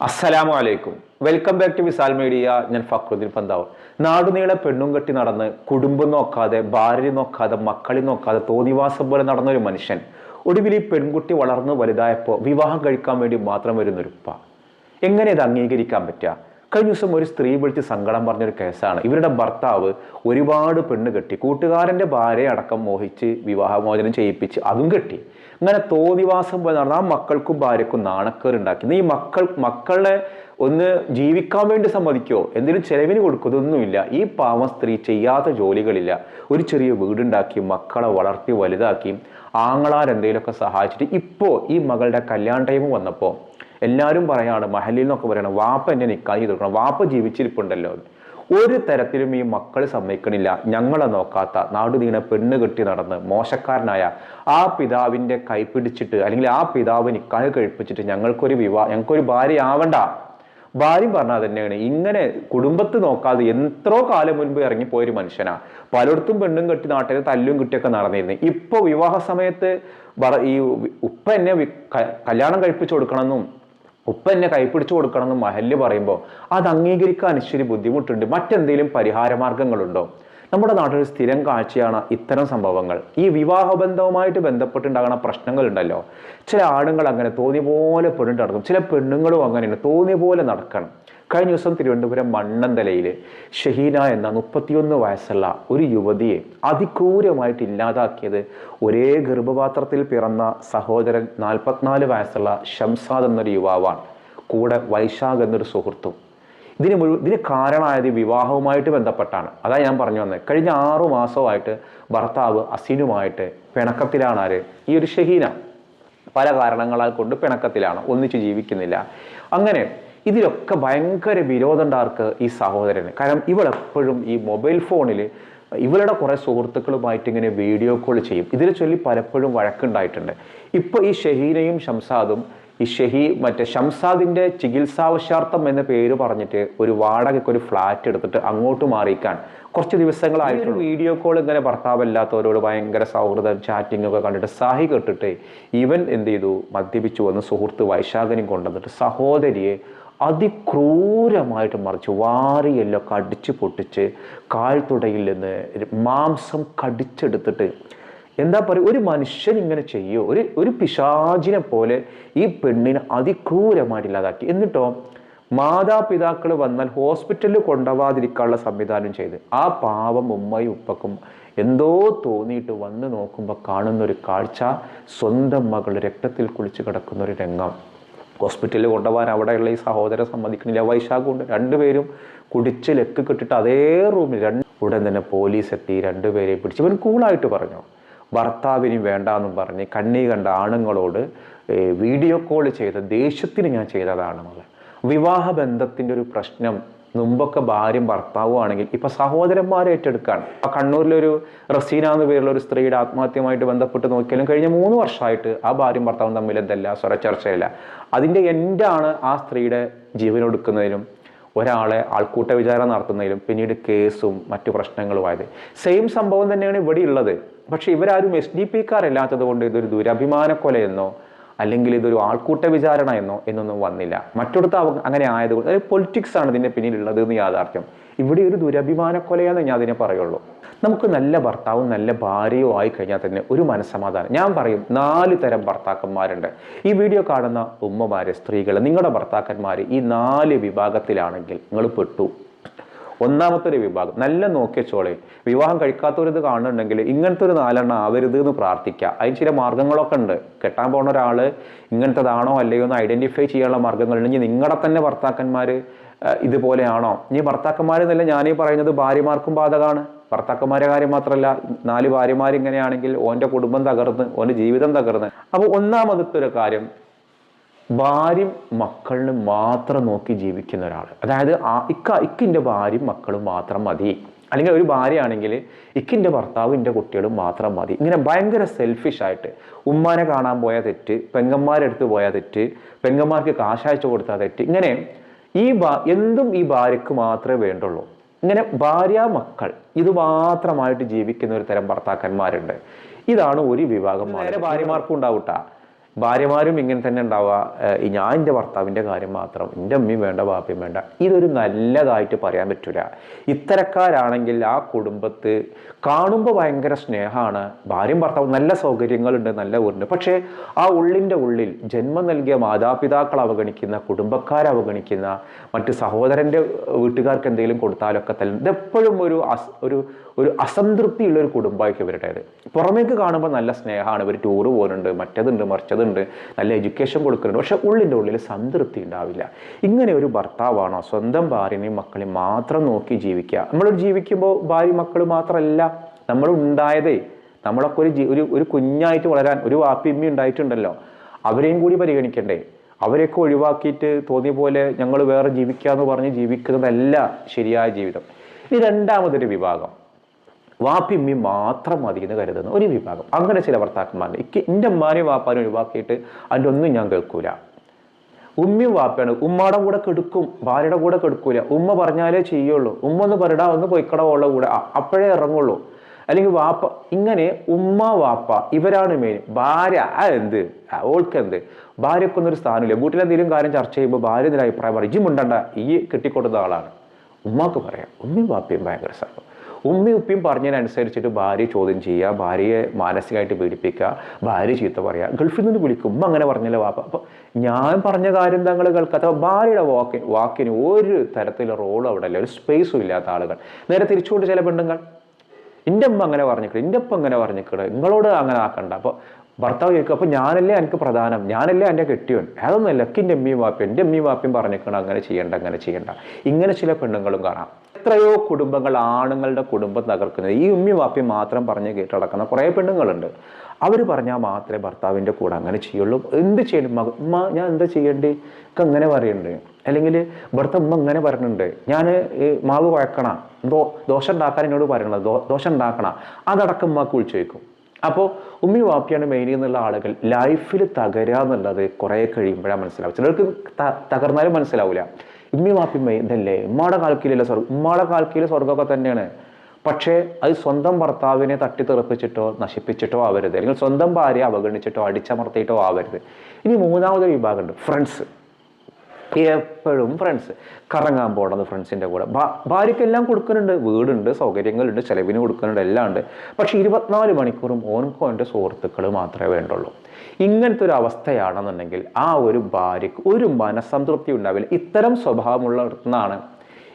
അസ്സലാമു അലൈക്കും welcome back to Visal media ഞാൻ ഫക്രുദ്ദീൻ പന്താവ് നാടുനീളെ പെണ്ണും കെട്ടി നടന്ന് കുടുംബം നോക്കാതെ ഭാര്യ നോക്കാതെ മക്കളെ നോക്കാതെ തോന്നിവാസം പോലെ നടന്നൊരു മനുഷ്യൻ. ഒടുവിൽ ഈ പെൺകുട്ടി വളർന്ന് വലുതായപ്പോൾ വിവാഹം കഴിക്കാൻ വേണ്ടി മാത്രം വരുന്നൊരുപ്പ എങ്ങനെ ഇത് അംഗീകരിക്കാൻ പറ്റുക കഴിഞ്ഞ ദിവസം ഒരു സ്ത്രീ വിളിച്ച് സങ്കടം പറഞ്ഞൊരു കേസാണ്. ഇവരുടെ ഭർത്താവ് ഒരുപാട് പെണ്ണ് കെട്ടി. കൂട്ടുകാരന്റെ ഭാര്യയെ അടക്കം മോഹിച്ച് വിവാഹമോചനം ചെയ്യിപ്പിച്ച് അതും കെട്ടി. അങ്ങനെ തോന്നിവാസം പോലെ നടന്ന ആ മക്കൾക്കും ഭാര്യക്കും നാണക്കേറുണ്ടാക്കി ഈ മക്കൾ മക്കളെ ഒന്ന് ജീവിക്കാൻ വേണ്ടി സമ്മതിക്കോ? എന്തെങ്കിലും ചെലവിന് കൊടുക്കുന്നതൊന്നുമില്ല. ഈ പാവം സ്ത്രീ ചെയ്യാത്ത ജോലികളില്ല. ഒരു ചെറിയ വീടുണ്ടാക്കി മക്കളെ വളർത്തി വലുതാക്കി ആങ്ങളാർ എന്തെങ്കിലുമൊക്കെ സഹായിച്ചിട്ട് ഇപ്പോൾ ഈ മകളുടെ കല്യാൺ ടൈം വന്നപ്പോൾ എല്ലാവരും പറയാണ് മഹലിൽ നിന്നൊക്കെ പറയണം വാപ്പ എന്നെ നിൽക്കാൻ ചെയ്ത് കൊടുക്കണം വാപ്പ ജീവിച്ചിരിപ്പുണ്ടല്ലോ. ഒരു തരത്തിലും ഈ മക്കൾ സമ്മതിക്കണില്ല. ഞങ്ങളെ നോക്കാത്ത നാടുനീണ പെണ്ണ് കെട്ടി നടന്ന് മോശക്കാരനായ ആ പിതാവിന്റെ കൈ പിടിച്ചിട്ട് അല്ലെങ്കിൽ ആ പിതാവ് നിക്കാഹ് കഴിപ്പിച്ചിട്ട് ഞങ്ങൾക്കൊരു വിവാഹ ഞങ്ങൾക്കൊരു ഭാര്യ ആവണ്ട ഭാര്യ പറഞ്ഞാൽ തന്നെയാണ്. ഇങ്ങനെ കുടുംബത്ത് നോക്കാതെ എത്രയോ കാലം മുൻപ് ഇറങ്ങിപ്പോയൊരു മനുഷ്യനാ. പലയിടത്തും പെണ്ണും കെട്ടി നാട്ടിൽ തല്ലും കിട്ടിയൊക്കെ നടന്നിരുന്നു. ഇപ്പോൾ വിവാഹ സമയത്ത് ഈ ഉപ്പ എന്നെ കല്യാണം കഴിപ്പിച്ചു കൊടുക്കണമെന്നും ഉപ്പ എന്നെ കൈപ്പിടിച്ചു കൊടുക്കണം എന്ന് മഹല്ല് പറയുമ്പോൾ അത് അംഗീകരിക്കാൻ ഇച്ചിരി ബുദ്ധിമുട്ടുണ്ട്. മറ്റെന്തെങ്കിലും പരിഹാരമാർഗങ്ങളുണ്ടോ? നമ്മുടെ നാട്ടിൽ സ്ഥിരം കാഴ്ചയാണ് ഇത്തരം സംഭവങ്ങൾ. ഈ വിവാഹബന്ധവുമായിട്ട് ബന്ധപ്പെട്ടുണ്ടാകുന്ന പ്രശ്നങ്ങളുണ്ടല്ലോ. ചില ആണുങ്ങൾ അങ്ങനെ തോന്നിയ പോലെ പെണ്ണിട്ട് നടക്കും ചില പെണ്ണുങ്ങളും അങ്ങനെയാണ് തോന്നിയ പോലെ നടക്കണം. കഴിഞ്ഞ ദിവസം തിരുവനന്തപുരം മണ്ണന്തലയിൽ ഷഹീന എന്ന മുപ്പത്തിയൊന്ന് വയസ്സുള്ള ഒരു യുവതിയെ അതിക്രൂരമായിട്ട് ഇല്ലാതാക്കിയത് ഒരേ ഗർഭപാത്രത്തിൽ പിറന്ന സഹോദരൻ നാൽപ്പത്തിനാല് വയസ്സുള്ള ഷംസാദ് എന്നൊരു യുവാവാണ്. കൂടെ വൈശാഖ് എന്നൊരു സുഹൃത്തും. ഇതിന് മുഴുവൻ ഇതിന് കാരണമായത് വിവാഹവുമായിട്ട് ബന്ധപ്പെട്ടാണ്. അതാ ഞാൻ പറഞ്ഞു വന്നത്. കഴിഞ്ഞ ആറു മാസമായിട്ട് ഭർത്താവ് അസീനുമായിട്ട് പിണക്കത്തിലാണ് ആര്? ഈ ഒരു ഷഹീന. പല കാരണങ്ങളാൽ കൊണ്ട് പിണക്കത്തിലാണ്. ഒന്നിച്ച് ജീവിക്കുന്നില്ല. അങ്ങനെ ഇതിലൊക്കെ ഭയങ്കര വിരോധമുണ്ടാർക്ക് ഈ സഹോദരന്? കാരണം ഇവളെപ്പോഴും ഈ മൊബൈൽ ഫോണിൽ ഇവളുടെ കുറേ സുഹൃത്തുക്കളുമായിട്ട് ഇങ്ങനെ വീഡിയോ കോൾ ചെയ്യും. ഇതിനെ ചൊല്ലി പലപ്പോഴും വഴക്കുണ്ടായിട്ടുണ്ട്. ഇപ്പോൾ ഈ ഷഹീനയും ഷംസാദും ഈ ഷഹി മറ്റേ ഷംസാദിന്റെ ചികിത്സാവശ്യാർത്ഥം എന്ന പേര് പറഞ്ഞിട്ട് ഒരു വാടകയ്ക്ക് ഒരു ഫ്ലാറ്റ് എടുത്തിട്ട് അങ്ങോട്ട് മാറിയിക്കാൻ കുറച്ച് ദിവസങ്ങളായിട്ട് വീഡിയോ കോൾ ഇങ്ങനെ ഭർത്താവില്ലാത്തവരോട് ഭയങ്കര സൗഹൃദം ചാറ്റിംഗ് ഒക്കെ കണ്ടിട്ട് സാഹി കെട്ടിട്ട് ഇവൻ എന്ത് ചെയ്തു? മദ്യപിച്ചു വന്ന് സുഹൃത്ത് വൈശാഖനും കൊണ്ടുവന്നിട്ട് സഹോദരിയെ അതിക്രൂരമായിട്ട് മറിച്ച് വാരിയെല്ലാം കടിച്ചു പൊട്ടിച്ച് തുടയിൽ നിന്ന് മാംസം കടിച്ചെടുത്തിട്ട് എന്താ പറയുക ഒരു മനുഷ്യൻ ഇങ്ങനെ ചെയ്യുമോ ഒരു ഒരു പിശാചിനെ പോലെ ഈ പെണ്ണിനെ അതിക്രൂരമായിട്ട് ഇല്ലാതാക്കി. എന്നിട്ടോ മാതാപിതാക്കൾ വന്നാൽ ഹോസ്പിറ്റലിൽ കൊണ്ടുപോവാതിരിക്കാനുള്ള സംവിധാനം ചെയ്ത്. ആ പാവം ഉമ്മയും ഉപ്പക്കും എന്തോ തോന്നിയിട്ട് വന്ന് നോക്കുമ്പോൾ കാണുന്ന ഒരു കാഴ്ച സ്വന്തം മകൾ രക്തത്തിൽ കുളിച്ച് കിടക്കുന്ന ഒരു രംഗം. ഹോസ്പിറ്റലിൽ കൊണ്ടുപോകാൻ അവിടെയുള്ള ഈ സഹോദരൻ സമ്മതിക്കുന്നില്ല. വൈശാഖുണ്ട് രണ്ടുപേരും കുടിച്ച് ലെക്ക് കിട്ടിട്ട് അതേ റൂമിൽ രണ്ട് ഉടൻ തന്നെ പോലീസ് എത്തി. രണ്ടുപേരെയും പിടിച്ച് ഇവൻ കൂളായിട്ട് പറഞ്ഞു. ഭർത്താവിന് വേണ്ടാന്നും പറഞ്ഞ് കണ്ണി കണ്ട ആണുങ്ങളോട് വീഡിയോ കോൾ ചെയ്ത ദേഷ്യത്തിന് ഞാൻ ചെയ്തതാണെന്നുള്ളത് വിവാഹ ബന്ധത്തിന്റെ ഒരു പ്രശ്നം മുമ്പൊക്കെ ഭാര്യയും ഭർത്താവും ആണെങ്കിൽ ഇപ്പൊ സഹോദരന്മാരെ ഏറ്റെടുക്കുകയാണ് ആ കണ്ണൂരിലൊരു റസീന എന്ന പേരുള്ള ഒരു സ്ത്രീയുടെ ആത്മഹത്യയുമായിട്ട് ബന്ധപ്പെട്ട് നോക്കിയാലും കഴിഞ്ഞ മൂന്ന് വർഷമായിട്ട് ആ ഭാര്യയും ഭർത്താവും തമ്മിൽ എന്തല്ല സ്വരച്ചർച്ചയില്ല അതിന്റെ എൻഡാണ് ആ സ്ത്രീയുടെ ജീവനൊടുക്കുന്നതിനും ഒരാളെ ആൾക്കൂട്ട വിചാരം നടത്തുന്നതിലും പിന്നീട് കേസും മറ്റു പ്രശ്നങ്ങളുമായത് സെയിം സംഭവം തന്നെയാണ് ഇവിടെ ഉള്ളത് പക്ഷെ ഇവരാരും എസ് ഡി പിക്കാരല്ലാത്തത് കൊണ്ട് ഇതൊരു ദുരഭിമാന കൊലയെന്നോ അല്ലെങ്കിൽ ഇതൊരു ആൾക്കൂട്ട വിചാരണ എന്നോ എന്നൊന്നും വന്നില്ല. മറ്റൊടുത്ത് അങ്ങനെ ആയതുകൊണ്ട് അതായത് പൊളിറ്റിക്സ് ആണ് ഇതിന്റെ പിന്നിലുള്ളത് എന്ന് യാഥാർത്ഥ്യം. ഇവിടെ ഒരു ദുരഭിമാന കൊലയാന്ന് ഞാൻ അതിനെ പറയുള്ളൂ. നമുക്ക് നല്ല ഭർത്താവും നല്ല ഭാര്യയും ആയി കഴിഞ്ഞാൽ തന്നെ ഒരു മനസ്സമാധാനം. ഞാൻ പറയും നാല് തരം ഭർത്താക്കന്മാരുണ്ട്. ഈ വീഡിയോ കാണുന്ന ഉമ്മമാര് സ്ത്രീകൾ നിങ്ങളുടെ ഭർത്താക്കന്മാർ ഈ നാല് വിഭാഗത്തിലാണെങ്കിൽ നിങ്ങൾ പെട്ടു. ഒന്നാമത്തെ ഒരു വിഭാഗം. നല്ല നോക്കിയച്ചോളെ വിവാഹം കഴിക്കാത്തവരിത് കാണുന്നുണ്ടെങ്കിൽ ഇങ്ങനത്തെ ഒരു നാലെണ്ണം ആവരുത് എന്ന് പ്രാർത്ഥിക്കുക. അതിന് ചില മാർഗങ്ങളൊക്കെ ഉണ്ട്. കെട്ടാൻ പോകുന്ന ഒരാൾ ഇങ്ങനത്തതാണോ അല്ലയോ എന്ന് ഐഡന്റിഫൈ ചെയ്യാനുള്ള മാർഗങ്ങളുണ്ടെങ്കിൽ നിങ്ങളുടെ തന്നെ ഭർത്താക്കന്മാർ ഇതുപോലെയാണോ? ഇനി ഭർത്താക്കന്മാരെന്നല്ല ഞാനീ പറയുന്നത് ഭാര്യമാർക്കും ബാധകമാണ് ഭർത്താക്കന്മാരെ കാര്യം മാത്രമല്ല നാല് ഭാര്യമാർ ഇങ്ങനെയാണെങ്കിൽ ഓന്റെ കുടുംബം തകർന്ന് ഓന്റെ ജീവിതം തകർന്ന്. അപ്പോൾ ഒന്നാമത്തെ ഒരു കാര്യം ഭാര്യയും മക്കളിനും മാത്രം നോക്കി ജീവിക്കുന്ന ഒരാൾ അതായത് ആ ഇക്ക ഇക്കിന്റെ ഭാര്യയും മക്കളും മാത്രം മതി. അല്ലെങ്കിൽ ഒരു ഭാര്യയാണെങ്കിൽ ഇക്കിന്റെ ഭർത്താവ് എന്റെ കുട്ടികളും മാത്രം മതി. ഇങ്ങനെ ഭയങ്കര സെൽഫിഷായിട്ട് ഉമ്മാനെ കാണാൻ പോയാൽ തെറ്റ് പെങ്ങന്മാരെടുത്ത് പോയാൽ തെറ്റ് പെങ്ങന്മാർക്ക് കാശയച്ചു കൊടുത്താൽ തെറ്റ്. ഇങ്ങനെ ഈ ഭാ എന്തും ഈ ഭാര്യക്ക് മാത്രമേ വേണ്ടുള്ളൂ. ഇങ്ങനെ ഭാര്യ മക്കൾ ഇത് മാത്രമായിട്ട് ജീവിക്കുന്ന ഒരു തരം ഭർത്താക്കന്മാരുണ്ട്. ഇതാണ് ഒരു വിഭാഗം നേരെ ഭാര്യമാർക്കും ഉണ്ടാവൂട്ടാ. ഭാര്യമാരും ഇങ്ങനെ തന്നെ ഉണ്ടാവുക. ഞാൻ എന്റെ ഭർത്താവിന്റെ കാര്യം മാത്രം എന്റെ അമ്മയും വേണ്ട ബാപ്പയും വേണ്ട ഇതൊരു നല്ലതായിട്ട് പറയാൻ പറ്റില്ല ഇത്തരക്കാരാണെങ്കിൽ ആ കുടുംബത്ത് കാണുമ്പോൾ ഭയങ്കര സ്നേഹമാണ് ഭാര്യയും ഭർത്താവും നല്ല സൗകര്യങ്ങളുണ്ട് നല്ല വീടുണ്ട് പക്ഷേ ആ ഉള്ളിന്റെ ഉള്ളിൽ ജന്മം നൽകിയ മാതാപിതാക്കൾ അവഗണിക്കുന്ന കുടുംബക്കാർ അവഗണിക്കുന്ന മറ്റ് സഹോദരന്റെ വീട്ടുകാർക്ക് എന്തെങ്കിലും കൊടുത്താലൊക്കെ തന്നെ ഇതെപ്പോഴും ഒരു അസ് ഒരു ഒരു അസംതൃപ്തിയുള്ളൊരു കുടുംബമായിരിക്കും ഇവരുടേത്. പുറമേക്ക് കാണുമ്പോൾ നല്ല സ്നേഹമാണ് ഇവർ ടൂറ് പോകുന്നുണ്ട് മറ്റതുണ്ട് മറിച്ചതുണ്ട് നല്ല എഡ്യൂക്കേഷൻ കൊടുക്കുന്നുണ്ട്. പക്ഷെ ഉള്ളിന്റെ ഉള്ളിൽ സംതൃപ്തി ഉണ്ടാവില്ല. ഇങ്ങനെ ഒരു ഭർത്താവാണോ സ്വന്തം ഭാര്യനെയും മക്കളെയും മാത്രം നോക്കി ജീവിക്കുക? നമ്മൾ ജീവിക്കുമ്പോൾ ഭാര്യ മക്കൾ മാത്രമല്ല നമ്മൾ ഉണ്ടായതേ. നമ്മളൊക്കെ ഒരു ഒരു ഒരു കുഞ്ഞായിട്ട് വളരാൻ ഒരു വാപ്പിമ്മി ഉണ്ടായിട്ടുണ്ടല്ലോ. അവരെയും കൂടി പരിഗണിക്കണ്ടേ? അവരെയൊക്കെ ഒഴിവാക്കിയിട്ട് തോന്നിയ പോലെ ഞങ്ങൾ വേറെ ജീവിക്കാന്ന് പറഞ്ഞ് ജീവിക്കുന്നതല്ല ശരിയായ ജീവിതം. ഇനി രണ്ടാമതൊരു വിഭാഗം. വാപ്പിമ്മി മാത്രം മതി എന്ന് കരുതുന്ന. ഒരു വിഭാഗം. അങ്ങനെ ചില ഭർത്താക്കന്മാരുണ്ട്. എനിക്ക് എന്റെ അമ്മാനെയും വാപ്പാനും ഒഴിവാക്കിയിട്ട് അതിന്റെ ഒന്നും ഞാൻ കേൾക്കൂല. ഉമ്മയും വാപ്പയാണ്. ഉമ്മയുടെ കൂടെ കെടുക്കും. ഭാര്യയുടെ കൂടെ കെടുക്കൂല. ഉമ്മ പറഞ്ഞാലേ ചെയ്യുള്ളൂ. ഉമ്മ ഒന്ന് പറയടാ ഒന്ന് പൊയ്ക്കടവുള്ള കൂടെ. അപ്പോഴേ ഇറങ്ങുള്ളൂ. അല്ലെങ്കിൽ വാപ്പ ഇങ്ങനെ ഉമ്മ വാപ്പ ഇവരാണ് മെയിൻ ഭാര്യ എന്ത്? ആ, ഓൾക്ക് എന്ത്? ഭാര്യക്കൊന്നൊരു സ്ഥാനമില്ല. വീട്ടിലെന്തെങ്കിലും കാര്യം ചർച്ച ചെയ്യുമ്പോൾ ഭാര്യ ഇതിൽ പറയും. ഇജ്ജ് മിണ്ടണ്ട. ഈ കെട്ടിക്കൊടുത്ത ആളാണ്. ഉമ്മാക്ക് പറയാം. ഉമ്മയും വാപ്പയും ഭയങ്കര സംഭവം ഉമ്മയും ഉപ്പയും പറഞ്ഞതിനനുസരിച്ചിട്ട് ഭാര്യ ചോദ്യം ചെയ്യുക ഭാര്യയെ മാനസികമായിട്ട് പീഡിപ്പിക്കുക ഭാര്യ ചീത്ത പറയുക. ഗൾഫിൽ നിന്ന് വിളിക്കും ഉമ്മ അങ്ങനെ പറഞ്ഞല്ലോ വാപ്പ? അപ്പോൾ ഞാൻ പറഞ്ഞ കാര്യം തങ്ങൾ കേൾക്കാത്ത ഭാര്യയുടെ വാക്ക് വാക്കിന് ഒരു തരത്തിലുള്ള റോളും അവിടെ ഇല്ല. ഒരു സ്പേസും ഇല്ലാത്ത ആളുകൾ. നേരെ തിരിച്ചുകൊണ്ട് ചില പെണ്ണുങ്ങൾ എന്റെ അമ്മ അങ്ങനെ പറഞ്ഞിട്ട് എന്റെ അപ്പ അങ്ങനെ പറഞ്ഞിട്ട് നിങ്ങളോട് അങ്ങനെ ആക്കണ്ട. അപ്പോൾ ഭർത്താവ് ചോദിക്കും അപ്പോൾ ഞാനല്ലേ എനിക്ക് പ്രധാനം? ഞാനല്ലേ എന്റെ കെട്ടിയോൻ? അതൊന്നുമല്ല എനിക്ക് എന്റെ അമ്മയും വാപ്പയും എന്റെ അമ്മയും വാപ്പയും പറഞ്ഞിരിക്കണം അങ്ങനെ ചെയ്യണ്ട അങ്ങനെ ചെയ്യണ്ട. ഇങ്ങനെ ചില പെണ്ണുങ്ങളും കാണാം. എത്രയോ കുടുംബങ്ങൾ ആണുങ്ങളുടെ കുടുംബം തകർക്കുന്നത്. ഈ ഉമ്മി വാപ്പി മാത്രം പറഞ്ഞ് കേട്ടടക്കുന്ന കുറേ പെണ്ണുങ്ങളുണ്ട്. അവർ പറഞ്ഞാൽ മാത്രമേ ഭർത്താവിന്റെ കൂടെ അങ്ങനെ ചെയ്യുള്ളൂ. എന്ത് ചെയ്യണം മക ഉമ്മ ഞാൻ എന്താ ചെയ്യേണ്ടേ? ഒക്കെ അങ്ങനെ പറയുന്നുണ്ട് അല്ലെങ്കിൽ ഭർത്താവ് ഉമ്മ ഇങ്ങനെ പറയുന്നുണ്ട് ഞാൻ ഈ മാവ് കുഴക്കണ ദോ ദോശ ഉണ്ടാക്കാൻ എന്നോട് പറയണത് ദോ ദോശ ഉണ്ടാക്കണ അതടക്കം ഉമ്മക്ക് വിളിച്ചു അപ്പോൾ ഉമ്മി വാപ്പിയാണ് മെയിൻ എന്നുള്ള ആളുകൾ. ലൈഫിൽ തകരുക എന്നുള്ളത് കുറേ കഴിയുമ്പോഴാണ് മനസ്സിലാവും ചിലർക്ക് തകർന്നാലും മനസ്സിലാവില്ല ഉമ്മി വാപ്പിമ്മ ഇതല്ലേ? ഉമ്മയുടെ കാൽക്കീലല്ല സ്വർഗം ഉമ്മയുടെ കാൽക്കിലെ സ്വർഗമൊക്കെ തന്നെയാണ്. പക്ഷേ അത് സ്വന്തം ഭർത്താവിനെ തട്ടിത്തെറിപ്പിച്ചിട്ടോ നശിപ്പിച്ചിട്ടോ ആവരുത്. അല്ലെങ്കിൽ സ്വന്തം ഭാര്യ അവഗണിച്ചിട്ടോ അടിച്ചമർത്തിയിട്ടോ ആവരുത്. ഇനി മൂന്നാമതൊരു വിഭാഗമുണ്ട്. ഫ്രണ്ട്സ് എപ്പോഴും ഫ്രണ്ട്സ് കറങ്ങാൻ പോകണത് ഫ്രണ്ട്സിന്റെ കൂടെ. ഭാര്യയ്ക്കെല്ലാം കൊടുക്കുന്നുണ്ട്. വീടുണ്ട് സൗകര്യങ്ങളുണ്ട് ചെലവിന് കൊടുക്കുന്നുണ്ട് എല്ലാം ഉണ്ട്. പക്ഷേ ഇരുപത്തിനാല് മണിക്കൂറും ഓൻക്കോ എന്റെ സുഹൃത്തുക്കൾ മാത്രമേ വേണ്ടുള്ളൂ. ഇങ്ങനത്തെ ഒരു അവസ്ഥയാണെന്നുണ്ടെങ്കിൽ ആ ഒരു ഭാര്യയ്ക്ക് ഒരു മനസ്സംതൃപ്തി ഉണ്ടാവില്ല. ഇത്തരം സ്വഭാവമുള്ളിടത്തുനിന്നാണ്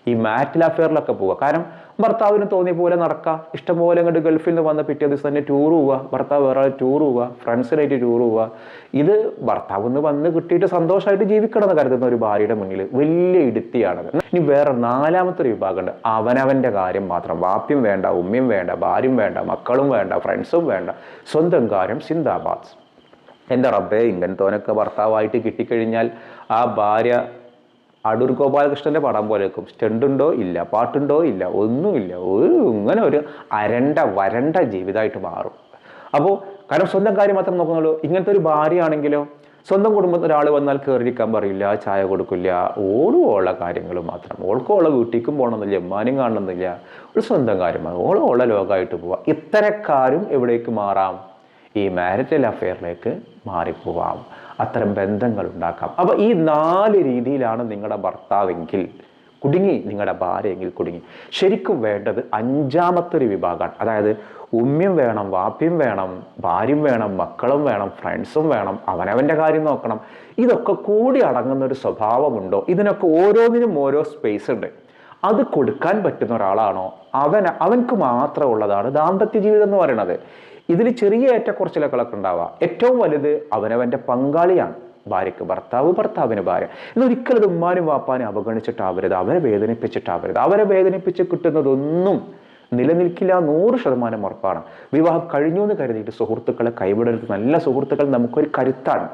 ഈ മാറ്റിൽ അഫെയറിലൊക്കെ പോവുക. കാരണം ഭർത്താവിന് തോന്നിയ പോലെ നടക്കുക ഇഷ്ടംപോലെ അങ്ങോട്ട് ഗൾഫിൽ നിന്ന് വന്ന പിറ്റേ ദിവസം തന്നെ ടൂർ പോവുക. ഭർത്താവ് വേറെ ടൂർ പോവുക. ഫ്രണ്ട്സിനായിട്ട് ടൂർ പോവുക. ഇത് ഭർത്താവ് നിന്ന് വന്ന് കിട്ടിയിട്ട് സന്തോഷമായിട്ട് ജീവിക്കണം എന്ന് കരുതുന്ന ഒരു ഭാര്യയുടെ മുന്നിൽ വലിയ ഇടുത്തിയാണത് ഇനി വേറെ നാലാമത്തെ ഒരു വിഭാഗമുണ്ട്. അവനവന്റെ കാര്യം മാത്രം. വാപ്യം വേണ്ട ഉമ്മയും വേണ്ട ഭാര്യയും വേണ്ട മക്കളും വേണ്ട ഫ്രണ്ട്സും വേണ്ട. സ്വന്തം കാര്യം സിന്ദാബാദ്. എന്റെ റബ്ബേ ഇങ്ങനത്തോനൊക്കെ ഭർത്താവായിട്ട് കിട്ടിക്കഴിഞ്ഞാൽ ആ ഭാര്യ അടൂർ ഗോപാലകൃഷ്ണന്റെ പടം പോലെ വെക്കും. സ്റ്റണ്ടുണ്ടോ ഇല്ല പാട്ടുണ്ടോ ഇല്ല ഒന്നുമില്ല. ഒരു ഇങ്ങനെ ഒരു അരണ്ട വരണ്ട ജീവിതമായിട്ട് മാറും. അപ്പോൾ കാരണം സ്വന്തം കാര്യം മാത്രം നോക്കുന്നുള്ളൂ. ഇങ്ങനത്തെ ഒരു ഭാര്യയാണെങ്കിലോ സ്വന്തം കുടുംബത്തിൽ ഒരാൾ വന്നാൽ കയറിയിരിക്കാൻ പറയില്ല ചായ കൊടുക്കില്ല. ഓളും ഉള്ള കാര്യങ്ങൾ മാത്രം. ഓൾക്കും ഉള്ള വീട്ടിലേക്കും പോകണമെന്നില്ല എമ്മാനും കാണണമെന്നില്ല. ഒരു സ്വന്തം കാര്യമാണ് ഓളും ഉള്ള ലോകമായിട്ട് പോവാം. ഇത്തരക്കാരും എവിടേക്ക് മാറാം? ഈ മാരിറ്റൽ അഫെയറിലേക്ക് മാറിപ്പോവാം. അത്തരം ബന്ധങ്ങൾ ഉണ്ടാക്കാം. അപ്പോൾ ഈ നാല് രീതിയിലാണ് നിങ്ങളുടെ ഭർത്താവെങ്കിൽ കുടുങ്ങി നിങ്ങളുടെ ഭാര്യയെങ്കിൽ കുടുങ്ങി. ശരിക്കും വേണ്ടത് അഞ്ചാമത്തെ ഒരു വിഭാഗമാണ്. അതായത് ഉമ്മയും വേണം വാപ്പയും വേണം ഭാര്യയും വേണം മക്കളും വേണം ഫ്രണ്ട്സും വേണം അവനവന്റെ കാര്യം നോക്കണം. ഇതൊക്കെ കൂടി അടങ്ങുന്ന ഒരു സ്വഭാവമുണ്ടോ? ഇതിനൊക്കെ ഓരോന്നിനും ഓരോ സ്പേസ് ഉണ്ട്. അത് കൊടുക്കാൻ പറ്റുന്ന ഒരാളാണോ? അവൻ അവൻക്ക് മാത്രം ഉള്ളതാണ് ദാമ്പത്യ ജീവിതം എന്ന് പറയുന്നത്. ഇതിൽ ചെറിയ ഏറ്റക്കുറച്ചിലൊക്കെ ഉണ്ടാവാം. ഏറ്റവും വലുത് അവനവന്റെ പങ്കാളിയാണ്. ഭാര്യയ്ക്ക് ഭർത്താവ് ഭർത്താവിന് ഭാര്യ. ഇതൊരിക്കലും ഇത് ഉമ്മാനും വാപ്പാനും അവഗണിച്ചിട്ടാവരുത്. അവരെ വേദനിപ്പിച്ചിട്ടാവരുത്. അവരെ വേദനിപ്പിച്ച് കിട്ടുന്നതൊന്നും നിലനിൽക്കില്ല നൂറ് ശതമാനം ഉറപ്പാണ്. വിവാഹം കഴിഞ്ഞു എന്ന് കരുതിയിട്ട് സുഹൃത്തുക്കളെ കൈവിടരുത്. നല്ല സുഹൃത്തുക്കൾ നമുക്കൊരു കരുത്താണ്.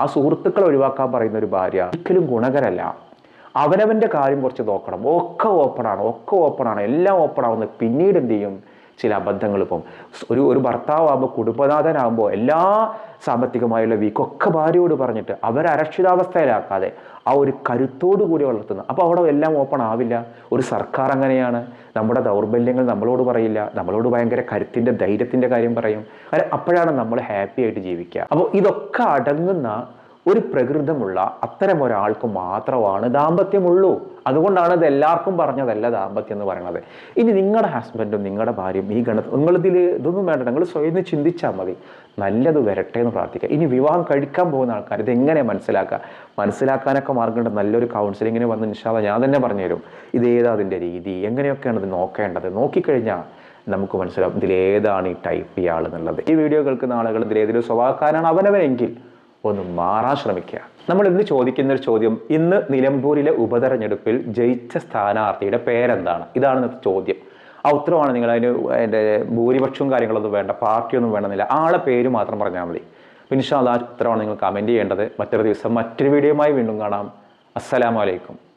ആ സുഹൃത്തുക്കളെ ഒഴിവാക്കാൻ പറയുന്ന ഒരു ഭാര്യ ഒരിക്കലും ഗുണകരല്ല. അവനവന്റെ കാര്യം കുറച്ച് നോക്കണം. ഒക്കെ ഓപ്പണാണ് ഒക്കെ ഓപ്പണാണ് എല്ലാം ഓപ്പൺ ആവുന്നത് പിന്നീട് എന്ത് ചെയ്യും? ചില അബദ്ധങ്ങൾ ഇപ്പം. ഒരു ഒരു ഭർത്താവാകുമ്പോൾ കുടുംബനാഥനാകുമ്പോൾ എല്ലാ സാമ്പത്തികമായുള്ള വീക്കൊക്കെ ഭാര്യയോട് പറഞ്ഞിട്ട് അവരെ അരക്ഷിതാവസ്ഥയിലാക്കാതെ ആ ഒരു കരുത്തോടു കൂടി വളർത്തുന്നു. അപ്പോൾ അവിടെ എല്ലാം ഓപ്പൺ ആവില്ല. ഒരു സർക്കാർ അങ്ങനെയാണ്. നമ്മുടെ ദൗർബല്യങ്ങൾ നമ്മളോട് പറയില്ല. നമ്മളോട് ഭയങ്കര കരുത്തിന്റെ ധൈര്യത്തിന്റെ കാര്യം പറയും. അപ്പോഴാണ് നമ്മൾ ഹാപ്പി ആയിട്ട് ജീവിക്കുക. അപ്പോൾ ഇതൊക്കെ അടങ്ങുന്ന ഒരു പ്രകൃതമുള്ള അത്തരം ഒരാൾക്ക് മാത്രമാണ് ദാമ്പത്യമുള്ളൂ. അതുകൊണ്ടാണ് ഇത് എല്ലാവർക്കും പറഞ്ഞതല്ല ദാമ്പത്യം എന്ന് പറയുന്നത്. ഇനി നിങ്ങളുടെ ഹസ്ബൻഡും നിങ്ങളുടെ ഭാര്യയും ഈ ഗണത്തിൽ നിങ്ങളിതിൽ ഇതൊന്നും വേണ്ട. നിങ്ങൾ സ്വയം ചിന്തിച്ചാൽ മതി. നല്ലത് വരട്ടെ എന്ന് പ്രാർത്ഥിക്കുക ഇനി വിവാഹം കഴിക്കാൻ പോകുന്ന ആൾക്കാർ ഇത് ഇതെങ്ങനെ മനസ്സിലാക്കുക മനസ്സിലാക്കാനൊക്കെ മാർഗമുണ്ട് നല്ലൊരു കൗൺസിലിങ്ങിന് വന്ന് നിഷാദ ഞാൻ തന്നെ പറഞ്ഞുതരും. ഇതേതാ അതിന്റെ രീതി? എങ്ങനെയൊക്കെയാണ് ഇത് നോക്കേണ്ടത്? നോക്കിക്കഴിഞ്ഞാൽ നമുക്ക് മനസ്സിലാവും ഇതിലേതാണ് ഈ ടൈപ്പ് ഇയാൾ എന്നുള്ളത്. ഈ വീഡിയോ കേൾക്കുന്ന ആളുകൾ ഇതിലേതൊരു സ്വഭാവക്കാരാണ് അവനവനെങ്കിൽ ഒന്ന് മാറാൻ ശ്രമിക്കുക. നമ്മൾ ഇന്ന് ചോദിക്കുന്ന ഒരു ചോദ്യം ഇന്ന് നിലമ്പൂരിലെ ഉപതെരഞ്ഞെടുപ്പിൽ ജയിച്ച സ്ഥാനാർത്ഥിയുടെ പേരെന്താണ്? ഇതാണ് ചോദ്യം. ആ ഉത്തരവാണ് നിങ്ങൾ അതിന് എന്റെ ഭൂരിപക്ഷവും കാര്യങ്ങളൊന്നും വേണ്ട പാർട്ടിയൊന്നും വേണമെന്നില്ല. ആളെ പേര് മാത്രം പറഞ്ഞാൽ മതി. പിന്നെ ആ ഉത്തരവാണ് നിങ്ങൾ കമന്റ് ചെയ്യേണ്ടത്. മറ്റൊരു ദിവസം മറ്റൊരു വീഡിയോയുമായി വീണ്ടും കാണാം. അസ്സലാമലൈക്കും